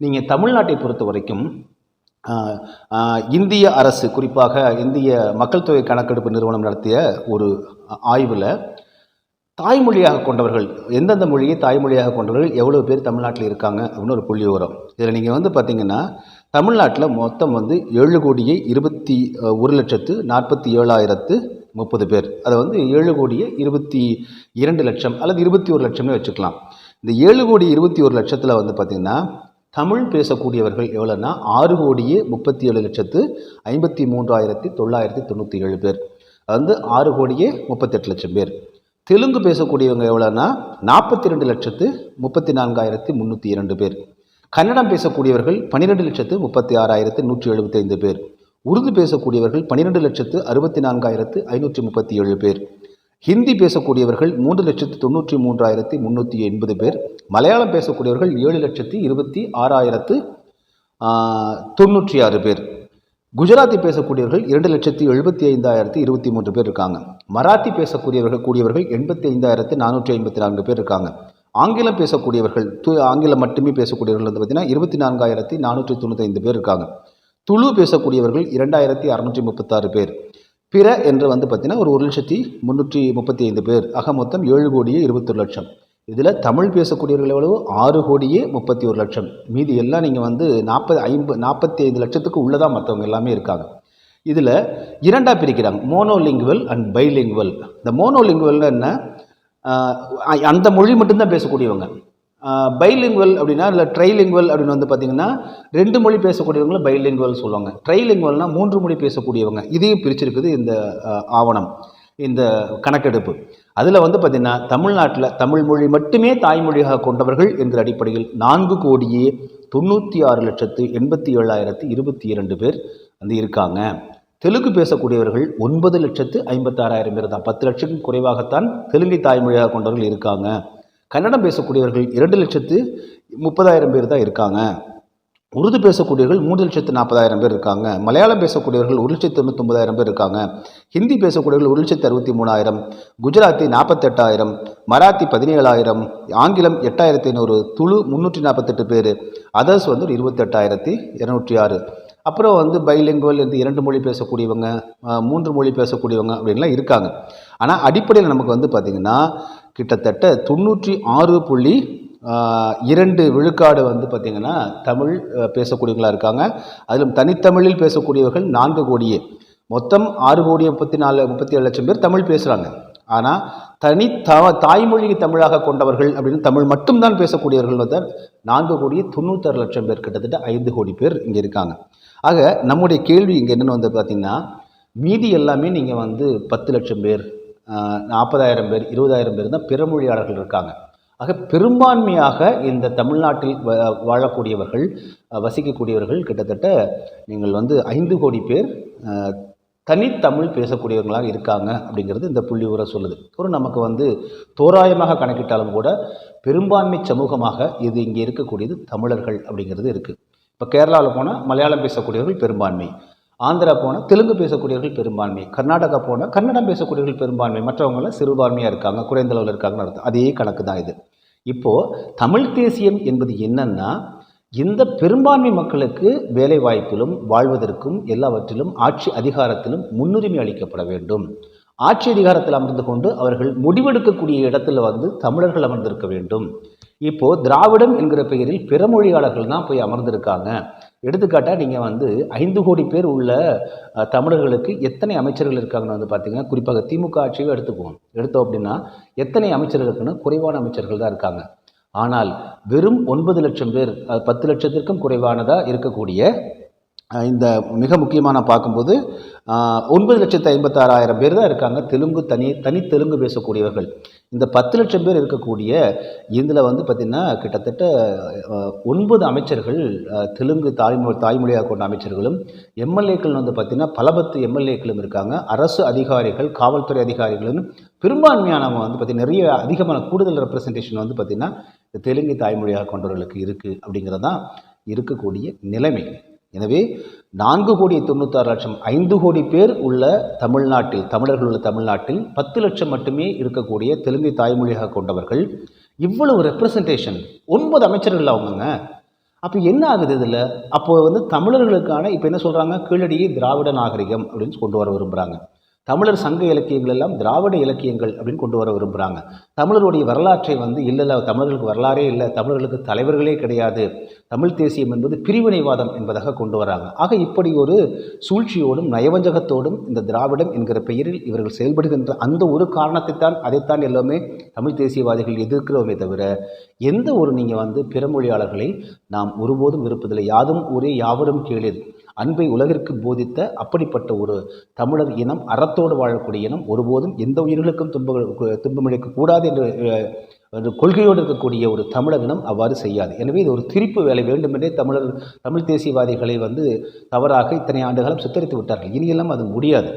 நீங்கள் தமிழ்நாட்டை பொறுத்த வரைக்கும் இந்திய அரசு குறிப்பாக இந்திய மக்கள் தொகை கணக்கெடுப்பு நிறுவனம் நடத்திய ஒரு ஆய்வில் தாய்மொழியாக கொண்டவர்கள் எந்தெந்த மொழியை தாய்மொழியாக கொண்டவர்கள் எவ்வளோ பேர் தமிழ்நாட்டில் இருக்காங்க அப்படின்னு ஒரு புள்ளி வரும் இதில் நீங்கள் வந்து பார்த்தீங்கன்னா தமிழ்நாட்டில் மொத்தம் வந்து ஏழு கோடியே இருபத்தி ஒரு லட்சத்து நாற்பத்தி ஏழாயிரத்து முப்பது பேர். அதை வந்து ஏழு கோடியே இருபத்தி இரண்டு லட்சம் அல்லது இருபத்தி ஒரு லட்சம்னு வச்சுக்கலாம். இந்த ஏழு கோடி இருபத்தி ஒரு லட்சத்தில் வந்து பார்த்திங்கன்னா தமிழ் பேசக்கூடியவர்கள் எவ்வளோன்னா ஆறு கோடியே முப்பத்தி ஏழு லட்சத்து ஐம்பத்தி மூன்றாயிரத்தி தொள்ளாயிரத்தி தொண்ணூற்றி ஏழு பேர். அது வந்து ஆறு கோடியே முப்பத்தெட்டு லட்சம் பேர். தெலுங்கு பேசக்கூடியவங்க எவ்வளோன்னா நாற்பத்தி ரெண்டு லட்சத்து முப்பத்தி நான்காயிரத்தி முந்நூற்றி இரண்டு பேர். கன்னடம் பேசக்கூடியவர்கள் பன்னிரெண்டு லட்சத்து முப்பத்தி ஆறாயிரத்து நூற்றி எழுபத்தைந்து பேர். உருது பேசக்கூடியவர்கள் பன்னிரெண்டு லட்சத்து அறுபத்தி நான்காயிரத்து ஐநூற்றி முப்பத்தி ஏழு பேர். ஹிந்தி பேசக்கூடியவர்கள் மூன்று லட்சத்து தொண்ணூற்றி மூன்றாயிரத்தி முந்நூற்றி எண்பது பேர் மலையாளம் பேசக்கூடியவர்கள் ஏழு லட்சத்தி இருபத்தி ஆறாயிரத்து தொண்ணூற்றி ஆறு பேர். குஜராத்தி பேசக்கூடியவர்கள் இரண்டு லட்சத்தி எழுபத்தி ஐந்தாயிரத்தி இருபத்தி மூன்று பேர் இருக்காங்க. மராத்தி பேசக்கூடியவர்கள் கூடியவர்கள் எண்பத்தி ஐந்தாயிரத்து நானூற்றி ஐம்பத்தி நான்கு பேர் இருக்காங்க. ஆங்கிலம் பேசக்கூடியவர்கள் து ஆங்கிலம் மட்டுமே பேசக்கூடியவர்கள் வந்து பார்த்தீங்கன்னா இருபத்தி நான்காயிரத்தி நானூற்றி தொண்ணூற்றி ஐந்து பேர் இருக்காங்க. துளு பேசக்கூடியவர்கள் இரண்டாயிரத்தி அறநூற்றி முப்பத்தாறு பேர். பிற என்று வந்து பார்த்திங்கன்னா ஒரு ஒரு லட்சத்தி முந்நூற்றி முப்பத்தி ஐந்து பேர். ஆக மொத்தம் ஏழு கோடியே இருபத்தொரு லட்சம். இதில் தமிழ் பேசக்கூடியவர்கள் எவ்வளவு? ஆறு கோடியே முப்பத்தி ஒரு லட்சம். மீதி எல்லாம் நீங்கள் வந்து நாற்பது ஐம்பது நாற்பத்தி ஐந்து லட்சத்துக்கு உள்ளதான் மற்றவங்க எல்லாமே இருக்காங்க. இதில் இரண்டாக பிரிக்கிறாங்க. மோனோலிங்குவல் அண்ட் பைலிங்குவல் இந்த மோனோலிங்குவல்னு என்ன? அந்த மொழி மட்டும்தான் பேசக்கூடியவங்க. பைலிங்குவல் அப்படின்னா இல்லை ட்ரைலிங்குவல் அப்படின்னு வந்து பார்த்தீங்கன்னா ரெண்டு மொழி பேசக்கூடியவங்கள பைலிங்குவல் சொல்லுவாங்க. ட்ரைலிங்குவல்னால் மூன்று மொழி பேசக்கூடியவங்க. இதையும் பிரிச்சிருக்குது இந்த ஆவணம் இந்த கணக்கெடுப்பு. அதில் வந்து பார்த்திங்கன்னா தமிழ்நாட்டில் தமிழ் மொழி மட்டுமே தாய்மொழியாக கொண்டவர்கள் என்கிற அடிப்படையில் நான்கு கோடியே தொண்ணூற்றி ஆறு லட்சத்து எண்பத்தி ஏழாயிரத்து இருபத்தி இரண்டு பேர் வந்து இருக்காங்க. தெலுங்கு பேசக்கூடியவர்கள் ஒன்பது லட்சத்து ஐம்பத்தாறாயிரம் பேர் தான். பத்து லட்சத்துக்கும் குறைவாகத்தான் தெலுங்கை தாய்மொழியாக கொண்டவர்கள் இருக்காங்க. கன்னடம் பேசக்கூடியவர்கள் இரண்டு லட்சத்து முப்பதாயிரம் பேர் தான் இருக்காங்க. உருது பேசக்கூடியவர்கள் மூன்று லட்சத்து நாற்பதாயிரம் பேர் இருக்காங்க. மலையாளம் பேசக்கூடியவர்கள் ஒரு லட்சத்து தொண்ணூத்தொம்பதாயிரம் பேர் இருக்காங்க. ஹிந்தி பேசக்கூடியவர்கள் ஒரு லட்சத்து அறுபத்தி மூணாயிரம் குஜராத்தி நாற்பத்தெட்டாயிரம். மராத்தி பதினேழாயிரம். ஆங்கிலம் எட்டாயிரத்தி ஐநூறு. துளு முந்நூற்றி நாற்பத்தெட்டு பேர். அதர்ஸ் வந்து ஒரு இருபத்தெட்டாயிரத்தி இரநூற்றி ஆறு. அப்புறம் வந்து பைலிங்குவல் இந்த இரண்டு மொழி பேசக்கூடியவங்க மூன்று மொழி பேசக்கூடியவங்க அப்படின்லாம் இருக்காங்க. ஆனால் அடிப்படையில் நமக்கு வந்து பார்த்திங்கன்னா கிட்டத்தட்ட தொண்ணூற்றி ஆறு புள்ளி இரண்டு விழுக்காடு வந்து பார்த்திங்கன்னா தமிழ் பேசக்கூடியவங்களாக இருக்காங்க. அதிலும் தனித்தமிழில் பேசக்கூடியவர்கள் நான்கு கோடியே. மொத்தம் ஆறு கோடி முப்பத்தி நாலு முப்பத்தி ஏழு லட்சம் பேர் தமிழ் பேசுகிறாங்க ஆனால் தனி த தாய்மொழி தமிழாக கொண்டவர்கள் அப்படின்னு தமிழ் மட்டும்தான் பேசக்கூடியவர்கள் வந்து நான்கு கோடியே தொண்ணூத்தாறு லட்சம் பேர் கிட்டத்தட்ட ஐந்து கோடி பேர் இங்கே இருக்காங்க. ஆக நம்முடைய கேள்வி இங்கே என்னென்னு வந்து பார்த்திங்கன்னா மீதி எல்லாமே நீங்கள் வந்து பத்து லட்சம் பேர் நாற்பதாயிரம் பேர் இருபதாயிரம் பேர் தான் பிறமொழியாளர்கள் இருக்காங்க. ஆக பெரும்பான்மையாக இந்த தமிழ்நாட்டில் வாழக்கூடியவர்கள் வசிக்கக்கூடியவர்கள் கிட்டத்தட்ட நீங்கள் வந்து ஐந்து கோடி பேர் தனித்தமிழ் பேசக்கூடியவங்களாக இருக்காங்க அப்படிங்கிறது இந்த புள்ளி உரை சொல்லுது. ஒரு நமக்கு வந்து தோராயமாக கணக்கிட்டாலும் கூட பெரும்பான்மை சமூகமாக இது இங்கே இருக்கக்கூடியது தமிழர்கள் அப்படிங்கிறது இருக்குது இப்போ கேரளாவில் போனால் மலையாளம் பேசக்கூடியவர்கள் பெரும்பான்மை. ஆந்திரா போனால் தெலுங்கு பேசக்கூடியவர்கள் பெரும்பான்மை கர்நாடகா போனால் கன்னடம் பேசக்கூடியவர்கள் பெரும்பான்மை மற்றவங்களாம் சிறுபான்மையாக இருக்காங்க குறைந்த அளவில் இருக்காங்கன்னு அர்த்தம். அதே கணக்கு தான் இது. இப்போது தமிழ் தேசியம் என்பது என்னன்னா இந்த பெரும்பான்மை மக்களுக்கு வேலை வாய்ப்பிலும் வாழ்வதற்கும் எல்லாவற்றிலும் ஆட்சி அதிகாரத்திலும் முன்னுரிமை அளிக்கப்பட வேண்டும். ஆட்சி அதிகாரத்தில் அமர்ந்து கொண்டு அவர்கள் முடிவெடுக்கக்கூடிய இடத்துல வந்து தமிழர்கள் அமர்ந்திருக்க வேண்டும். இப்போ திராவிடம் என்கிற பெயரில் பிறமொழியாளர்கள் தான் போய் அமர்ந்திருக்காங்க. எடுத்துக்காட்டாக நீங்கள் வந்து ஐந்து கோடி பேர் உள்ள தமிழர்களுக்கு எத்தனை அமைச்சர்கள் இருக்காங்கன்னு வந்து பார்த்தீங்கன்னா குறிப்பாக திமுக ஆட்சியை எடுத்துக்குவோம். எடுத்தோம் அப்படின்னா எத்தனை அமைச்சர்கள் இருக்குன்னு குறைவான அமைச்சர்கள் தான் இருக்காங்க. ஆனால் வெறும் ஒன்பது லட்சம் பேர் பத்து லட்சத்திற்கும் குறைவானதாக இருக்கக்கூடிய இந்த மிக முக்கியமான பார்க்கும்போது ஒன்பது லட்சத்து ஐம்பத்தாறாயிரம் பேர் தான் இருக்காங்க. தெலுங்கு தனி தனி தெலுங்கு பேசக்கூடியவர்கள். இந்த பத்து லட்சம் பேர் இருக்கக்கூடிய இதில் வந்து பார்த்திங்கன்னா கிட்டத்தட்ட ஒன்பது அமைச்சர்கள் தெலுங்கு தாய்மொழி தாய்மொழியாக கொண்ட அமைச்சர்களும் எம்எல்ஏக்கள் வந்து பார்த்திங்கன்னா பல பத்து எம்எல்ஏக்களும் இருக்காங்க. அரசு அதிகாரிகள் காவல்துறை அதிகாரிகளும் பெரும்பான்மையானவங்க வந்து பார்த்திங்கன்னா நிறைய அதிகமான கூடுதல் ரெப்ரசன்டேஷன் வந்து பார்த்திங்கன்னா தெலுங்கு தாய்மொழியாக கொண்டவர்களுக்கு இருக்குது அப்படிங்கிறது தான் இருக்கக்கூடிய நிலைமை. எனவே நான்கு கோடி தொண்ணூத்தாறு லட்சம் ஐந்து கோடி பேர் உள்ள தமிழ்நாட்டில் தமிழர்கள் உள்ள தமிழ்நாட்டில் பத்து லட்சம் மட்டுமே இருக்கக்கூடிய தெலுங்கை தாய்மொழியாக கொண்டவர்கள். இவ்வளவு ரெப்ரசன்டேஷன் ஒன்பது அமைச்சர்கள் அவங்கங்க. அப்போ என்ன ஆகுது இதில்? அப்போ வந்து தமிழர்களுக்கான இப்போ என்ன சொல்கிறாங்க கீழடியே திராவிட நாகரிகம் அப்படின்னு கொண்டு வர விரும்புகிறாங்க தமிழர் சங்க இலக்கியங்கள் எல்லாம் திராவிட இலக்கியங்கள் அப்படின்னு கொண்டு வர விரும்புகிறாங்க தமிழருடைய வரலாற்றை வந்து இல்லை இல்லை தமிழர்களுக்கு வரலாறே இல்லை தமிழர்களுக்கு தலைவர்களே கிடையாது. தமிழ் தேசியம் என்பது பிரிவினைவாதம் என்பதாக கொண்டு வராங்க. ஆக இப்படி ஒரு சூழ்ச்சியோடும் நயவஞ்சகத்தோடும் இந்த திராவிடம் என்கிற பெயரில் இவர்கள் செயல்படுகின்ற அந்த ஒரு காரணத்தைத்தான் அதைத்தான் எல்லாமே தமிழ் தேசியவாதிகள் எதிர்க்கிறோமே தவிர எந்த ஒரு நீங்கள் வந்து பிறமொழியாளர்களை நாம் ஒருபோதும் விருப்பதில்லை யாதும் ஒரே யாவரும் கேளீர். அன்பை உலகிற்கு போதித்த அப்படிப்பட்ட ஒரு தமிழர் இனம் அறத்தோடு வாழக்கூடிய இனம் ஒருபோதும் எந்த உயிர்களுக்கும் துன்ப துன்பமிழைக்க கூடாது என்று ஒரு கொள்கையோடு இருக்கக்கூடிய ஒரு தமிழர் இனம் அவ்வாறு செய்யாது. எனவே இது ஒரு திரிப்பு வேலை வேண்டுமென்றே தமிழர் தமிழ் தேசியவாதிகளை வந்து தவறாக இத்தனை ஆண்டுகளும் சித்தரித்து விட்டார்கள். இனியெல்லாம் அது முடியாது.